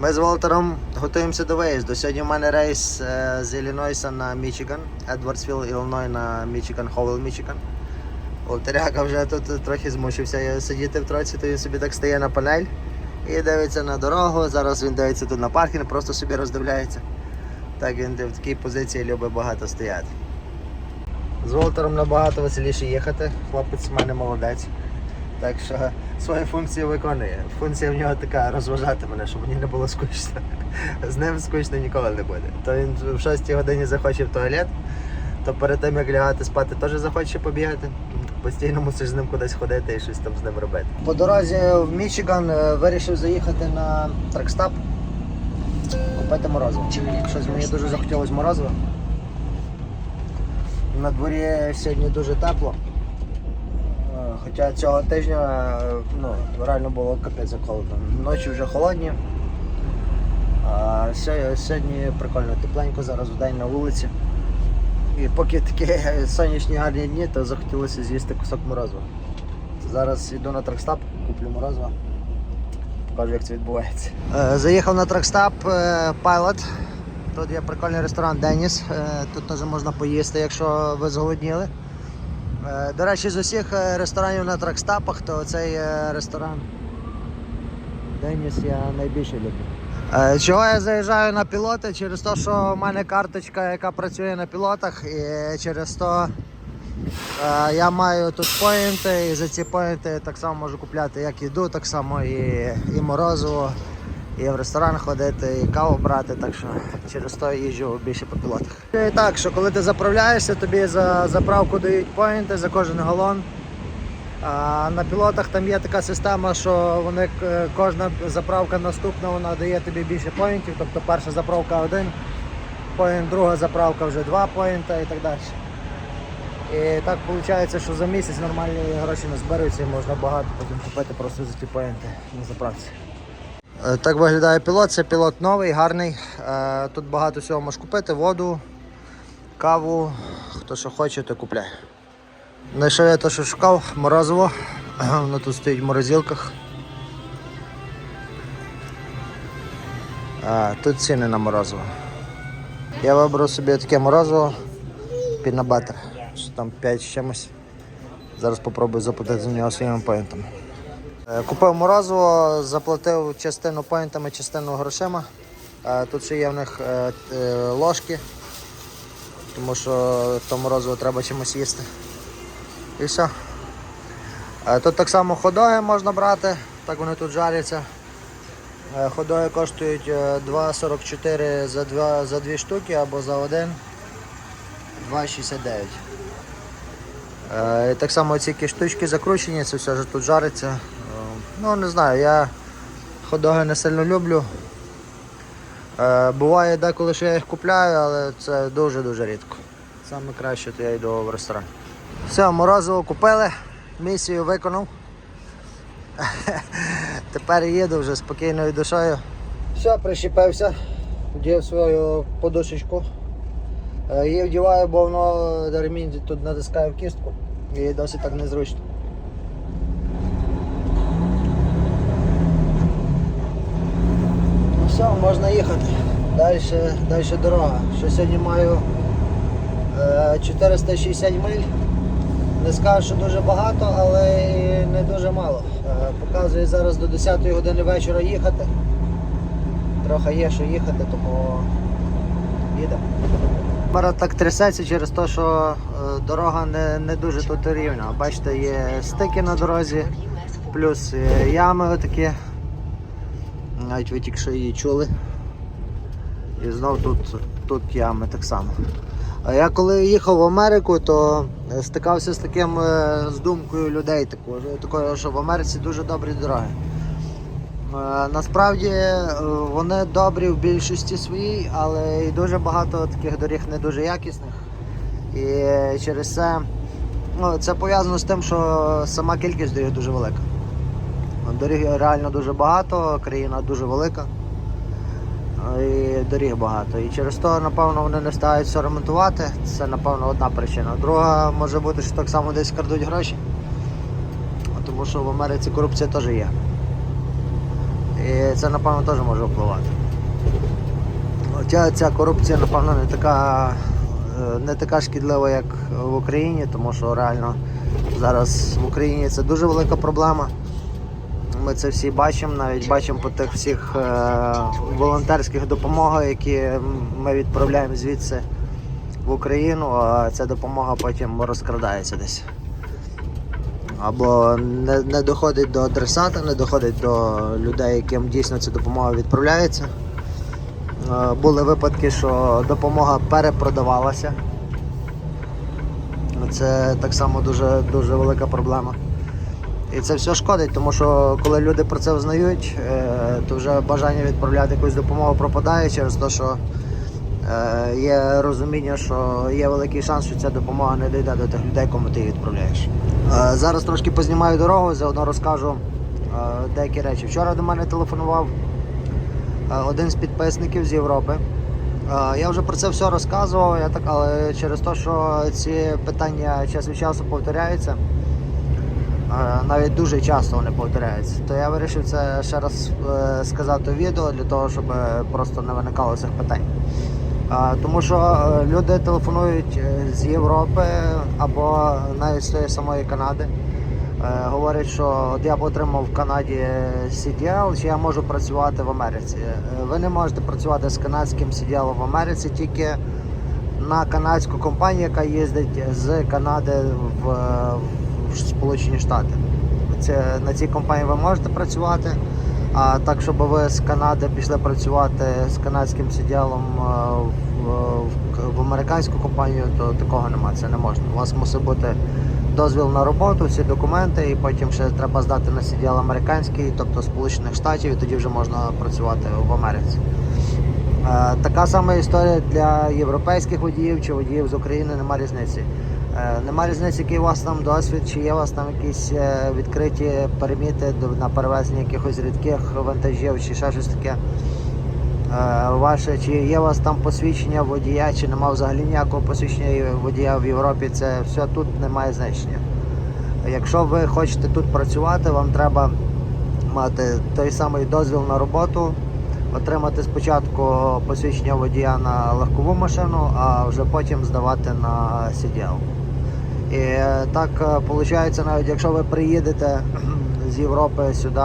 Ми з Волтером готуємося до виїзду. Сьогодні в мене рейс е, з Іллінойса на Мічиган, Едвардсвілл, Іллиной на Мічиган, Ховел, Мічиган. Волтеряка вже тут трохи змушився сидіти в троці, то він собі так стає на панель і дивиться на дорогу. Зараз він дивиться тут на паркінг, просто собі роздивляється. Так він в такій позиції любить багато стояти. З Волтером набагато веселіше їхати. Хлопець в мене молодець. Так що свою функцію виконує. Функція в нього така розважати мене, щоб мені не було скучно. З ним скучно ніколи не буде. То він в 6 годині захоче в туалет, то перед тим як лягати спати теж захоче побігати. Постійно мусиш з ним кудись ходити і щось там з ним робити. По дорозі в Мічиган е, вирішив заїхати на тракстап, купити морозиво. Щось мені дуже захотілося морозиво. На дворі сьогодні дуже тепло. Е, Хоча цього тижня е, ну, реально було капець холодно. Ночі вже холодні. А сьогодні прикольно, тепленько зараз в день на вулиці. І поки такі сонячні гарні дні, то захотілося з'їсти кусок морозива. Зараз йду на тракстап, куплю морозиво. Покажу, як це відбувається. Е, Заїхав на тракстап Pilot. Тут є прикольний ресторан Деніс. Е, Тут теж можна поїсти, якщо ви зголодніли. Е, До речі, з усіх е, ресторанів на тракстапах, то цей е, ресторан Деніс я найбільше люблю. Чого я заїжджаю на пілоти? Через те, що в мене карточка, яка працює на пілотах, і через то я маю тут поінти, і за ці поінти так само можу купляти як їду, так само і, і морозиво, і в ресторан ходити, і каву брати, так що через то їжджу більше по пілотах. І так, що коли ти заправляєшся, тобі за заправку дають поінти за кожен галон. А на пілотах там є така система, що вони е, кожна заправка наступна вона дає тобі більше поінтів. Тобто перша заправка один поінт, друга заправка вже два поінта і так далі. І так виходить, що за місяць нормальні гроші не зберуться і можна багато потім купити просто за ті поінти на заправці. Е, Так виглядає пілот. Це пілот новий, гарний. Е, Тут багато всього можеш купити, воду, каву. Хто що хоче, то купляє. Знайшов я те, що шукав, морозиво. Воно тут стоїть в морозилках. А, тут ціни на морозиво. Я вибрав собі таке морозиво пінабатер. Там 5 з чимось. Зараз спробую заплатити за нього своїми поінтами. Е, Купив морозиво, заплатив частину поінтами, частину грошима. Е, Тут ще є в них е, ложки, тому що то морозиво треба чимось їсти. І все. Тут так само ходоги можна брати, так вони тут жаряться. Ходоги коштують е, 2,44 за 2, за 2 штуки або за один 2,69. Е, і Так само ці штучки закручені, це все ж тут жариться. Ну не знаю, я ходоги не сильно люблю. Е, Буває деколи, що я їх купляю, але це дуже-дуже рідко. Саме краще, то я йду в ресторан. Все, морозиво купили, місію виконав. Тепер їду вже спокійною душою. Все, прищепився, вдів свою подушечку. Е, Її вдіваю, бо воно ремінь тут натискає в кістку і досить так незручно. Все, можна їхати. Далі, далі дорога. Що сьогодні маю е, 460 миль. Не скажу, що дуже багато, але і не дуже мало. Е, Показує зараз до 10 години вечора їхати. Трохи є що їхати, тому їдемо. Камера так трясеться через те, що е, дорога не, не дуже тут рівна. Бачите, є стики на дорозі, плюс е, ями отакі. Навіть ви що її чули. І знов тут, тут ями так само. А я коли їхав в Америку, то е, стикався з таким е, з думкою людей, такою, такою, що в Америці дуже добрі дороги. Е, Насправді е, вони добрі в більшості своїй, але і дуже багато таких доріг не дуже якісних. І е, через це ну, це пов'язано з тим, що сама кількість доріг дуже велика. Доріг реально дуже багато, країна дуже велика. І доріг багато. І через то, напевно, вони не встигають все ремонтувати. Це, напевно, одна причина. Друга може бути, що так само десь крадуть гроші. Тому що в Америці корупція теж є. І це, напевно, теж може впливати. Хоча ця корупція, напевно, не така, е, не така шкідлива, як в Україні, тому що реально зараз в Україні це дуже велика проблема. Ми це всі бачимо, навіть бачимо по тих всіх е, волонтерських допомогах, які ми відправляємо звідси в Україну, а ця допомога потім розкрадається десь. Або не, не доходить до адресата, не доходить до людей, яким дійсно ця допомога відправляється. Е, Були випадки, що допомога перепродавалася. Це так само дуже, дуже велика проблема. І це все шкодить, тому що коли люди про це взнають, е, то вже бажання відправляти якусь допомогу пропадає через те, що е, є розуміння, що є великий шанс, що ця допомога не дійде до тих людей, кому ти її відправляєш. Е, Зараз трошки познімаю дорогу, заодно розкажу деякі речі. Вчора до мене телефонував один з підписників з Європи. Я вже про це все розказував, я так, але через те, що ці питання час від часу повторяються, навіть дуже часто вони повторяються, то я вирішив це ще раз е, сказати у відео для того, щоб е, просто не виникало цих питань. Тому що е, люди телефонують з Європи або навіть з тої самої Канади. Говорять, що от я б отримав в Канаді CDL, чи я можу працювати в Америці. Ви не можете працювати з канадським CDL в Америці тільки на канадську компанію, яка їздить з Канади в Сполучені Штати. Це, на цій компанії ви можете працювати. А так, щоб ви з Канади пішли працювати з канадським CDL в, в, в американську компанію, то такого немає, це не можна. У вас мусить бути дозвіл на роботу, всі документи, і потім ще треба здати на CDL американський, тобто Сполучених Штатів, і тоді вже можна працювати в Америці. Е, Така сама історія для європейських водіїв чи водіїв з України, нема різниці. Е, Нема різниці, який у вас там досвід, чи є у вас там якісь е, відкриті переміти на перевезення якихось рідких вантажів чи ще щось таке. Е, Ваше, чи є у вас там посвідчення водія, чи нема взагалі ніякого посвідчення водія в Європі, це все тут не має значення. Якщо ви хочете тут працювати, вам треба мати той самий дозвіл на роботу, отримати спочатку посвідчення водія на легкову машину, а вже потім здавати на CDL. І е, так виходить, навіть якщо ви приїдете з Європи сюди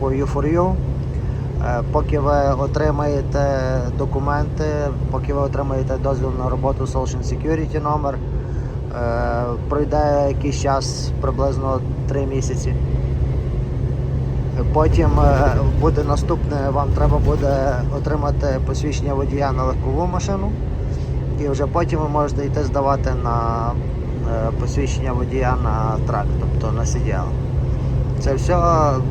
по U4U, е, поки ви отримаєте документи, поки ви отримаєте дозвіл на роботу Social Security номер, е, пройде якийсь час, приблизно 3 місяці. Потім е, буде наступне, вам треба буде отримати посвідчення водія на легкову машину, і вже потім ви можете йти здавати на е, посвідчення водія на трак, тобто на CDL. Це все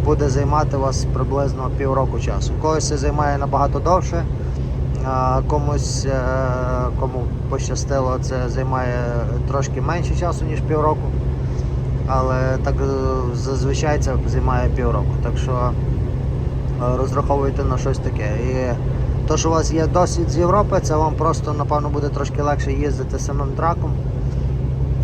буде займати вас приблизно півроку часу. Когось це займає набагато довше, комусь, е, кому пощастило, це займає трошки менше часу, ніж півроку. Але так е, зазвичай це займає півроку. Так що е, розраховуйте на щось таке. І то, що у вас є досвід з Європи, це вам просто, напевно, буде трошки легше їздити самим траком.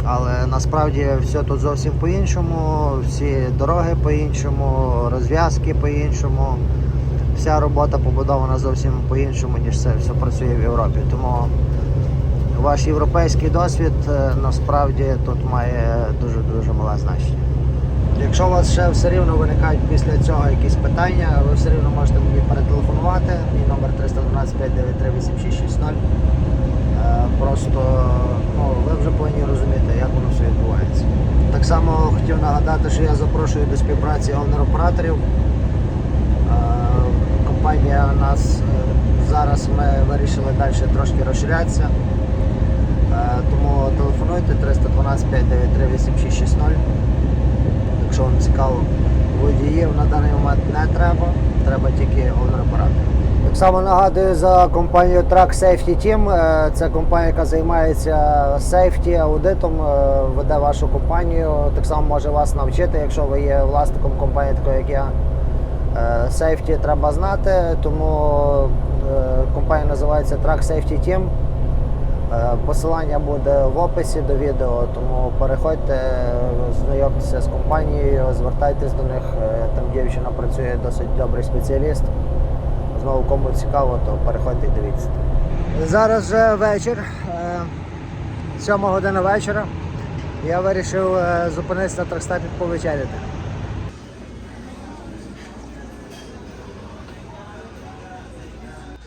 Але насправді все тут зовсім по-іншому, всі дороги по-іншому, розв'язки по-іншому. Вся робота побудована зовсім по-іншому, ніж це все працює в Європі. Тому ваш європейський досвід е, насправді тут має дуже-дуже мале значення. Якщо у вас ще все рівно виникають після цього якісь питання, ви все рівно можете мені перетелефонувати. Мій номер 312 593 8660. Е, Просто ну, ви вже повинні розуміти, як воно все відбувається. Так само хотів нагадати, що я запрошую до співпраці онер-операторів. Е, Компанія у нас е, зараз ми вирішили далі трошки розширятися. Е, Тому телефонуйте 312 593 8660. Якщо вам цікаво, водіїв на даний момент не треба, треба тільки онер-оператор. Так само нагадую за компанію Track Safety Team. Е, Це компанія, яка займається сейфті, аудитом, е, веде вашу компанію. Так само може вас навчити, якщо ви є власником компанії, такої як я. Сейфті треба знати, тому е, компанія називається Track Safety Team. Посилання буде в описі до відео, тому переходьте, знайомтеся з компанією, звертайтесь до них. Там дівчина працює досить добрий спеціаліст. Знову кому цікаво, то переходьте і дивіться. Зараз вже вечір, е, 7 година вечора. Я вирішив е, зупинитися на тракстапі повечеряти.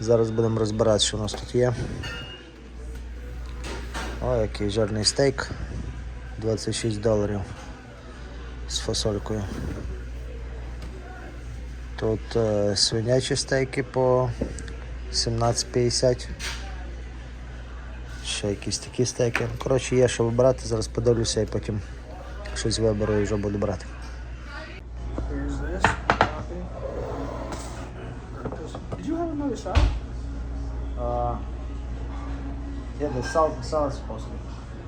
Зараз будемо розбирати, що у нас тут є. О, який жирний стейк. 26 доларів з фасолькою. Тут е, свинячі стейки по 17,50. Ще якісь такі стейки. Коротше, є що вибирати, зараз подивлюся і потім щось виберу і вже буду брати. Uh, yeah, the salt, salt supposed to be.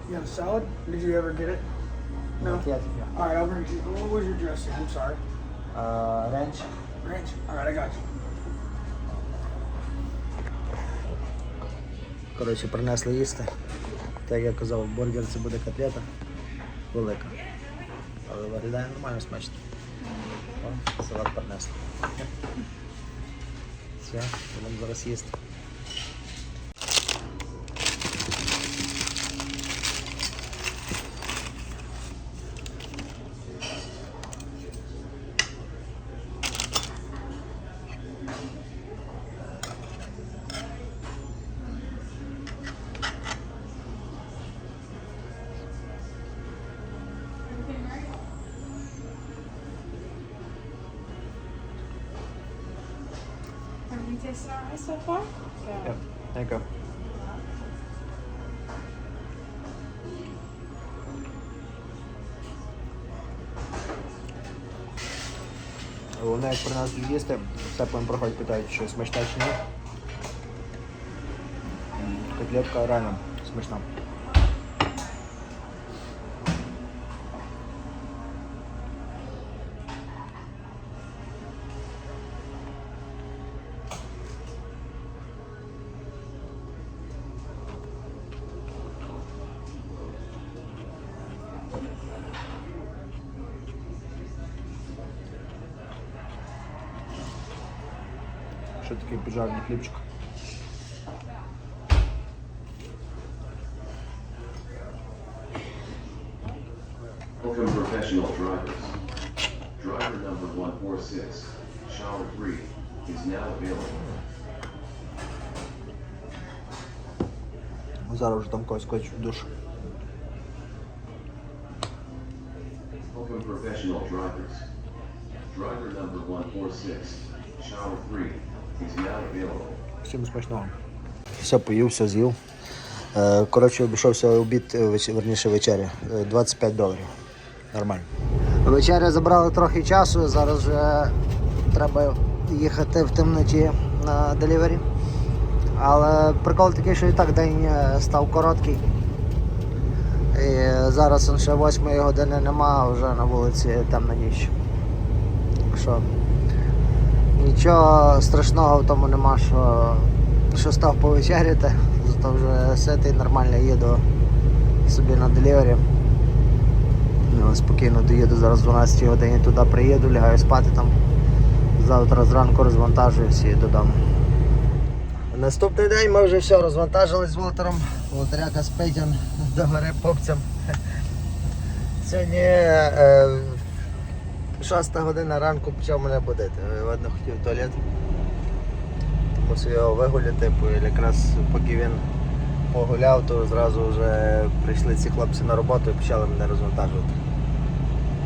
You have a salad? Did you ever get it? No. Not yet, yeah. All right, I'll bring you. What was your dressing? I'm sorry. Uh, ranch. Ranch. All right, I got you. Коротше, принесли їсти. Так як я казав, бургер це буде котлета велика. Але виглядає нормально смачно. О, салат принесли. Все, будемо зараз їсти. Tastes alright so far? Yep, thank you. Головне, як при нас їсти, все по проходять, питають, що смачна чи ні. Котлетка реально смачна. Що такий піджарний хлібчик. Welcome professional drivers. Driver number 146, shower 3, is now available. Зараз вже там когось хочуть в душ. Welcome professional drivers. Driver number 146, shower 3, is now available. Всім смачного. Все поїв, все з'їв. Е, Коротше, обійшовся обід, е, верніше вечеря. Е, 25 доларів. Нормально. Вечеря забрала трохи часу, зараз вже треба їхати в темноті на делівері. Але прикол такий, що і так день е, став короткий. І зараз он ще 8 години нема, а вже на вулиці темна ніч. Так що Нічого страшного в тому нема, що, що став повечеряти, зато вже ситий, нормально їду собі на делівері. Ну, спокійно доїду зараз в 12 годині туди приїду, лягаю спати там. Завтра зранку розвантажуюся і додому. Наступний день ми вже все розвантажились з Волтером. Волтеряка спить он до гори попцям. Сьогодні е, Шоста година ранку почав мене будити. Видно, хотів туалет. Мусив його вигуляти, бо якраз поки він погуляв, то зразу вже прийшли ці хлопці на роботу і почали мене розвантажувати.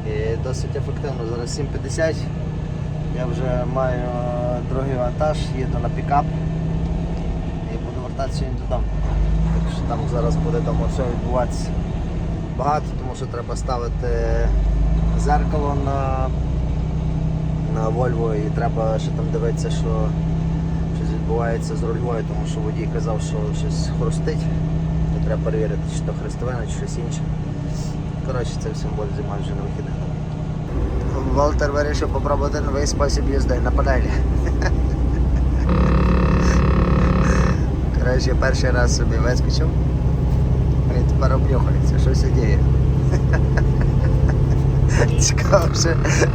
І досить ефективно. Зараз 7.50. Я вже маю другий вантаж, їду на пікап і буду вертатися сьогодні додому. Так що там зараз буде дома все відбуватися багато, тому що треба ставити зеркало на, на Volvo і треба ще там дивитися, що щось відбувається з рульвою, тому що водій казав, що щось хрустить. І треба перевірити, чи то хрестовина, чи щось інше. Коротше, це буде займати вже на вихідних. Волтер вирішив попробувати новий спосіб їзди на панелі. Коротше, перший раз собі вискочив. тепер обнюхаються, що діє. Цікаво,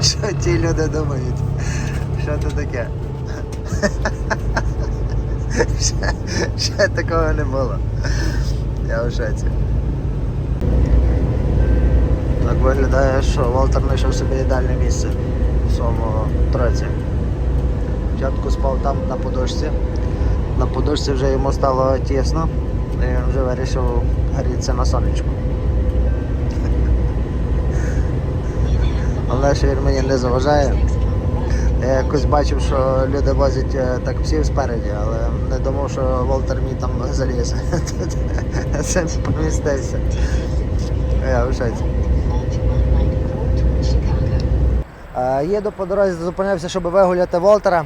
що, ті люди думають. Що це таке? Ще, ще такого не було. Я в шоці. Так виглядає, що Волтер знайшов собі ідеальне місце в своєму троці. Спочатку спав там на подушці. На подушці вже йому стало тісно, і він вже вирішив грітися на сонечку. Але що він мені не заважає. Я якось бачив, що люди возять е, так псів спереді, але не думав, що Волтер мій там заліз. Це помістився. Я в шоці. Е, Їду по дорозі, зупинився, щоб вигуляти Волтера.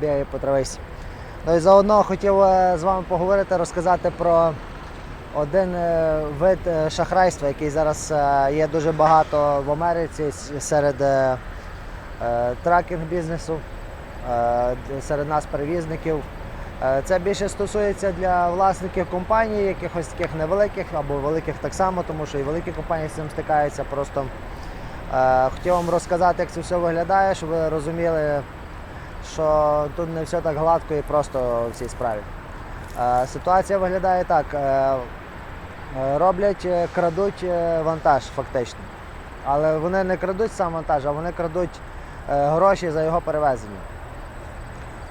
Бігаю по трависі. Ну і заодно хотів е, з вами поговорити, розказати про один е, вид е, шахрайства, який зараз е, є дуже багато в Америці серед тракінг бізнесу, серед нас перевізників. Це більше стосується для власників компаній, якихось таких невеликих або великих так само, тому що і великі компанії з цим стикаються. Просто хотів вам розказати, як це все виглядає, щоб ви розуміли, що тут не все так гладко і просто в цій справі. Ситуація виглядає так. Е, Роблять, е, крадуть е, вантаж фактично. Але вони не крадуть сам вантаж, а вони крадуть гроші за його перевезення.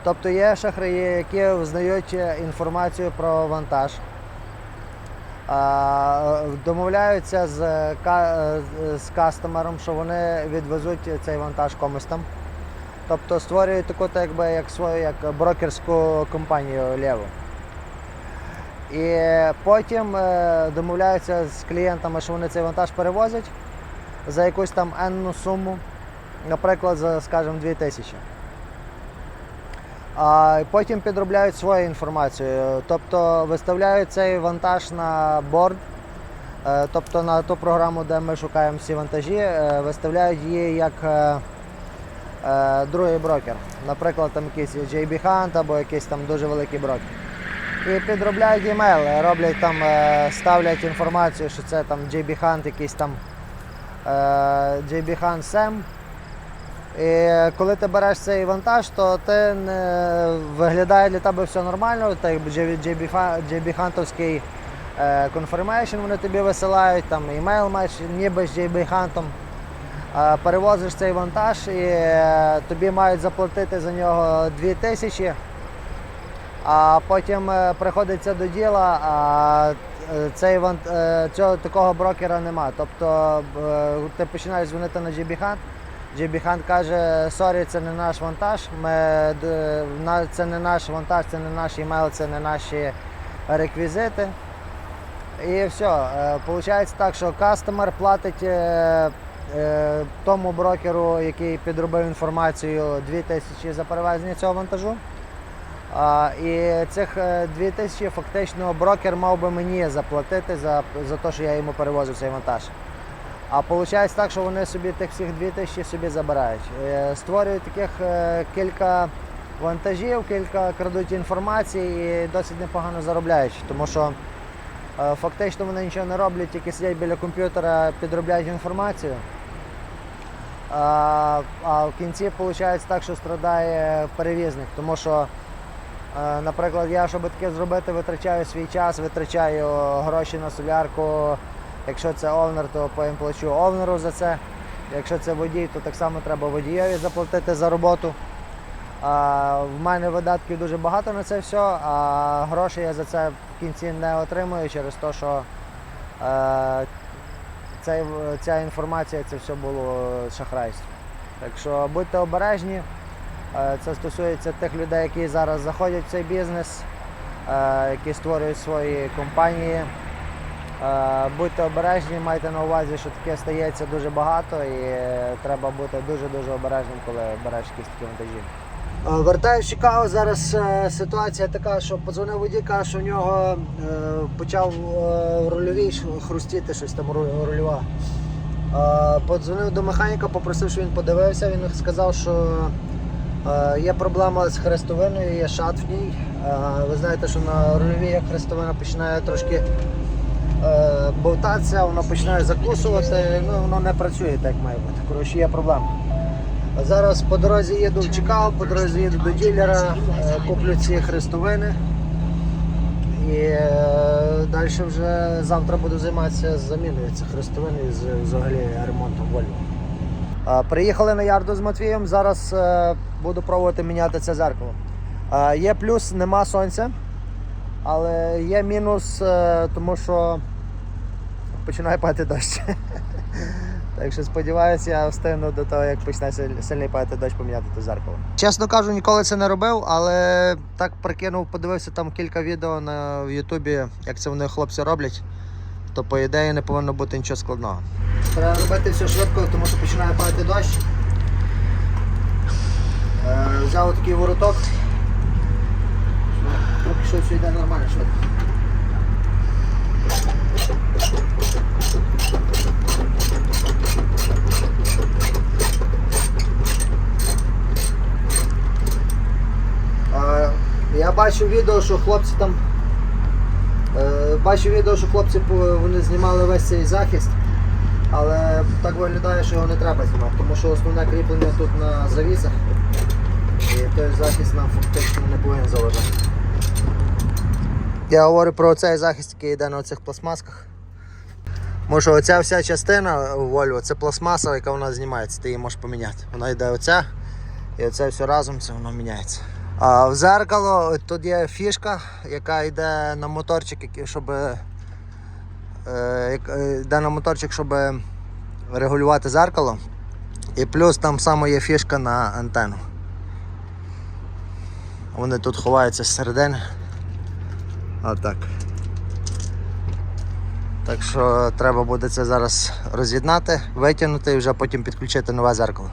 Тобто є шахраї, які взнають інформацію про вантаж, домовляються з, з кастомером, що вони відвезуть цей вантаж комусь там. Тобто створюють таку, так якби, як свою як брокерську компанію Леву. І потім е, домовляються з клієнтами, що вони цей вантаж перевозять за якусь там енну суму, наприклад, за, скажімо, 2000. А потім підробляють свою інформацію, тобто виставляють цей вантаж на борд, е, тобто на ту програму, де ми шукаємо всі вантажі, е, виставляють її як другий брокер. Наприклад, там якийсь JB Hunt або якийсь там дуже великий брокер. І підробляють емейл, роблять там, е, ставлять інформацію, що це там JB Hunt, якийсь там е, JB Hunt Sam. І коли ти береш цей вантаж, то ти не виглядає для тебе все нормально, так JB, JB Huntовський confirmation вони тобі висилають, там імейл маєш ніби з JB Huntом. Е, Перевозиш цей вантаж і тобі мають заплатити за нього 2000, а потім е, приходиться до діла, а е, цей е, цього такого брокера нема. Тобто ти починаєш дзвонити на JB Hunt, каже, сорі, це не наш вантаж, ми, це не наш вантаж, це не наш імейл, це не наші реквізити. І все. Виходить так, що кастомер платить тому брокеру, який підробив інформацію 2000 за перевезення цього вантажу. І цих е, 2000 фактично брокер мав би мені заплатити за, за те, що я йому перевозив цей вантаж. А виходить так, що вони собі тих всіх 2000 собі забирають. Е, Створюють таких е, кілька вантажів, кілька крадуть інформації і досить непогано заробляють. Тому що фактично вони нічого не роблять, тільки сидять біля комп'ютера, підробляють інформацію. А, а в кінці виходить так, що страдає перевізник, тому що, наприклад, я, щоб таке зробити, витрачаю свій час, витрачаю гроші на солярку. Якщо це овнер, то потім плачу овнеру за це. Якщо це водій, то так само треба водієві заплатити за роботу. А, в мене видатків дуже багато на це все, а грошей я за це в кінці не отримую через те, що е, цей, ця інформація це все було шахрайство. Так що будьте обережні. Е, Це стосується тих людей, які зараз заходять в цей бізнес, е, які створюють свої компанії. Е, Будьте обережні, майте на увазі, що таке стається дуже багато і треба бути дуже-дуже обережним, коли береш якісь такі вантажі. Вертаю в. Зараз ситуація така, що подзвонив водій, каже, що у нього почав рульовий хрустіти щось там ру- рульова. Подзвонив до механіка, попросив, щоб він подивився. Він сказав, що є проблема з хрестовиною, є шат в ній. Е, Ви знаєте, що на рульовій як хрестовина починає трошки е, бовтатися, воно починає закусувати, ну воно не працює так має бути. Коротше, є проблема. Зараз по дорозі їду в Чикаго, по дорозі їду до ділера, е, куплю ці хрестовини. І е, далі вже завтра буду займатися заміною цих хрестовин і взагалі ремонтом Volvo. Приїхали на ярду з Матвієм. Зараз е, буду пробувати міняти це зеркало. Є плюс, нема сонця, але є мінус, е, тому що починає падати дощ. Так що сподіваюся, я встигну до того, як почне силь- сильний падати дощ поміняти те зеркало. Чесно кажу, ніколи це не робив, але так прикинув, подивився там кілька відео на в Ютубі, як це вони хлопці роблять. То по ідеї не повинно бути нічого складного. Треба робити все швидко, тому що починає падати дощ. Е, взяв такий вороток. Поки що все йде нормально швидко. Е, Я бачив відео, що хлопці там. Бачив відео, що хлопці вони знімали весь цей захист, але так виглядає, що його не треба знімати, тому що основне кріплення тут на завісах. І той захист нам фактично не повинен заважати. Я говорю про цей захист, який йде на цих пластмасках. Тому що оця вся частина Volvo це пластмаса, яка вона знімається, ти її можеш поміняти. Вона йде оця, і оце все разом це воно міняється. А в зеркало тут є фішка, яка йде на моторчик, щоб е, е, йде на моторчик, щоб регулювати зеркало. І плюс там само є фішка на антенну. Вони тут ховаються зсередини. Отак. Так що треба буде це зараз роз'єднати, витягнути і вже потім підключити нове зеркало.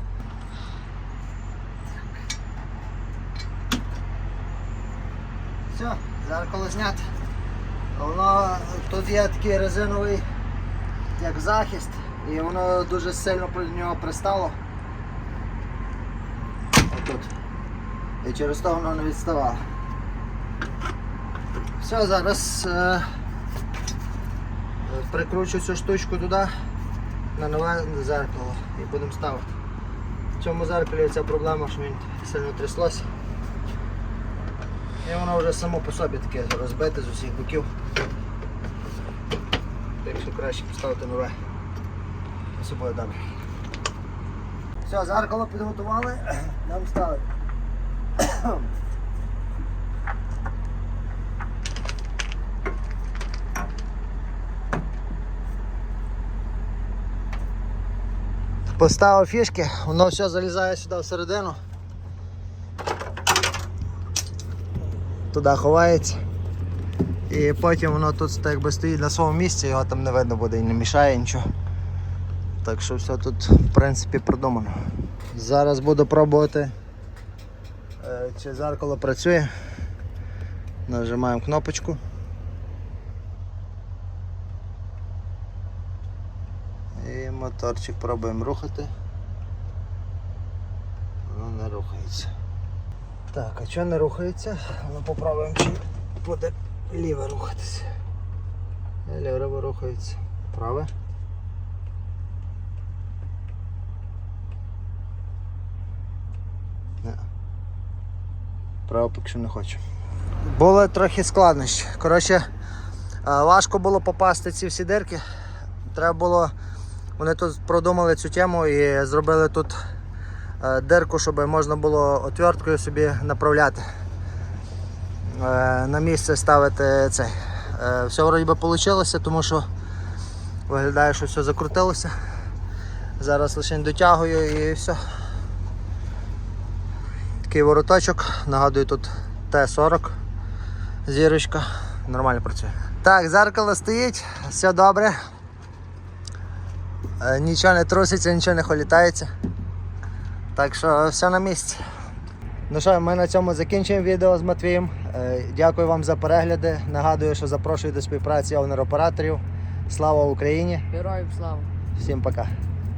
Все, знято. Воно тут є такий резиновий як захист, і воно дуже сильно до нього пристало. Отут. І через то воно не відставало. Все, зараз е, прикручу цю штучку туди на нове зеркало і будемо ставити. В цьому зеркалі ця проблема, що він сильно тряслося. І воно вже само по собі таке розбите з усіх боків. Так що краще поставити нове. Все буде добре. Все, зеркало підготували, нам ставити. Поставив фішки, воно все залізає сюди всередину. Туди ховається. І потім воно тут так стоїть на своєму місці, його там не видно буде і не мішає нічого. Так що все тут в принципі продумано. Зараз буду пробувати, е, чи зеркало працює. Нажимаємо кнопочку. І моторчик пробуємо рухати. Воно не рухається. Так, а що не рухається? Ну попробуємо чи буде ліве рухатися. Ліве рухається. Праве. Право поки що не хочу. Були трохи складнощі. Коротше, е, важко було попасти ці всі дирки. Треба було. Вони тут продумали цю тему і зробили тут дирку, щоб можна було отверткою собі направляти. Е, На місце ставити цей. Е, Все вроді би вийшло, тому що виглядає, що все закрутилося. Зараз лише дотягую і все. Такий вороточок, нагадую, тут Т-40 зірочка, нормально працює. Так, зеркало стоїть, все добре. Е, Нічого не труситься, нічого не холітається. Так що все на місці. Ну що, ми на цьому закінчуємо відео з Матвієм. Е, Дякую вам за перегляди. Нагадую, що запрошую до співпраці овнер-операторів. Слава Україні! Героям слава. Всім пока!